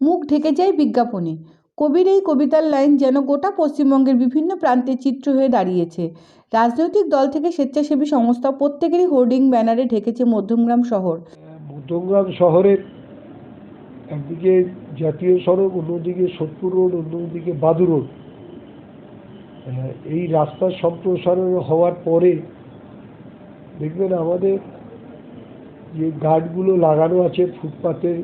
মুখ ঢেকে যায় বিজ্ঞাপনে। কবির এই কবিতার লাইন যেন গোটা পশ্চিমবঙ্গের বিভিন্ন প্রান্তে চিত্র হয়ে দাঁড়িয়েছে। রাজনৈতিক দল থেকে স্বেচ্ছাসেবী সংস্থা প্রত্যেকেরই হোর্ডিং ব্যানারে ঢেকেছে মধ্যমগ্রাম শহর। মধ্যমগ্রাম শহরের একদিকে জাতীয় সড়ক, অন্যদিকে সোদপুর রোড, অন্যদিকে বাদু রোড। এই রাস্তার সম্প্রসারণ হওয়ার পরে দেখবেন আমাদের যে গার্ডগুলো লাগানো আছে ফুটপাতের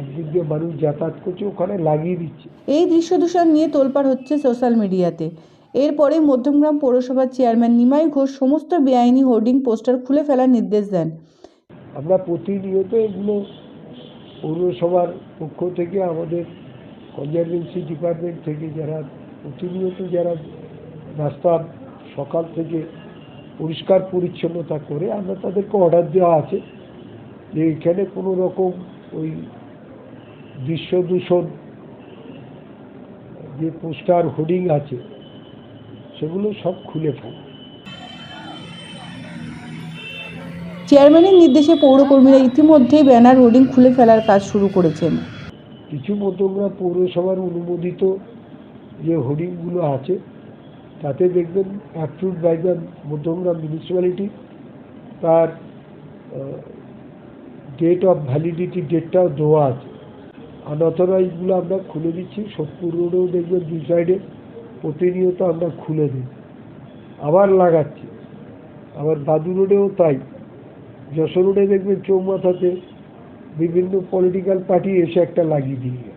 একদিক দিয়ে মানুষ যাতায়াত করছে ওখানে লাগিয়ে দিচ্ছে। এই দৃশ্য দূষণ নিয়ে তোলপাড় হচ্ছে সোশ্যাল মিডিয়াতে। এরপরেই মধ্যমগ্রাম পৌরসভার চেয়ারম্যান নিমাই ঘোষ সমস্ত বেআইনি হোর্ডিং পোস্টার খুলে ফেলার নির্দেশ দেন। আমরা প্রতিনিয়ত এগুলো পৌরসভার পক্ষ থেকে আমাদের কনজারভেন্সি ডিপার্টমেন্ট থেকে যারা প্রতিনিয়ত যারা রাস্তা সকাল থেকে পরিষ্কার পরিচ্ছন্নতা করে আমরা তাদেরকে অর্ডার দেওয়া আছে যে এখানে কোনো রকম ওই দৃশ্য দূষণ যে পোস্টার হোর্ডিং আছে সেগুলো সব খুলে ফেলা। চেয়ারম্যানের নির্দেশে পৌরকর্মীরা ইতিমধ্যেই ব্যানার হোর্ডিং খুলে ফেলার কাজ শুরু করেছেন। কিছু মধ্যমগ্রাম পৌরসভার অনুমোদিত যে হোর্ডিংগুলো আছে তাতে দেখবেন approved by the Madhyamgram municipality তার ডেট অফ ভ্যালিডিটি ডেটটাও দেওয়া আছে। আনঅথরাইজগুলো আমরা খুলে দিচ্ছি। সোদপুর রোডেও দেখবেন দুই সাইডে প্রতিনিয়ত আমরা খুলে দিই। আবার লাগাচ্ছি। আবার দাদু রোডেও তাই। যশোর রোডে দেখবেন চৌমাথাতে বিভিন্ন পলিটিক্যাল পার্টি এসে একটা লাগিয়ে দিয়ে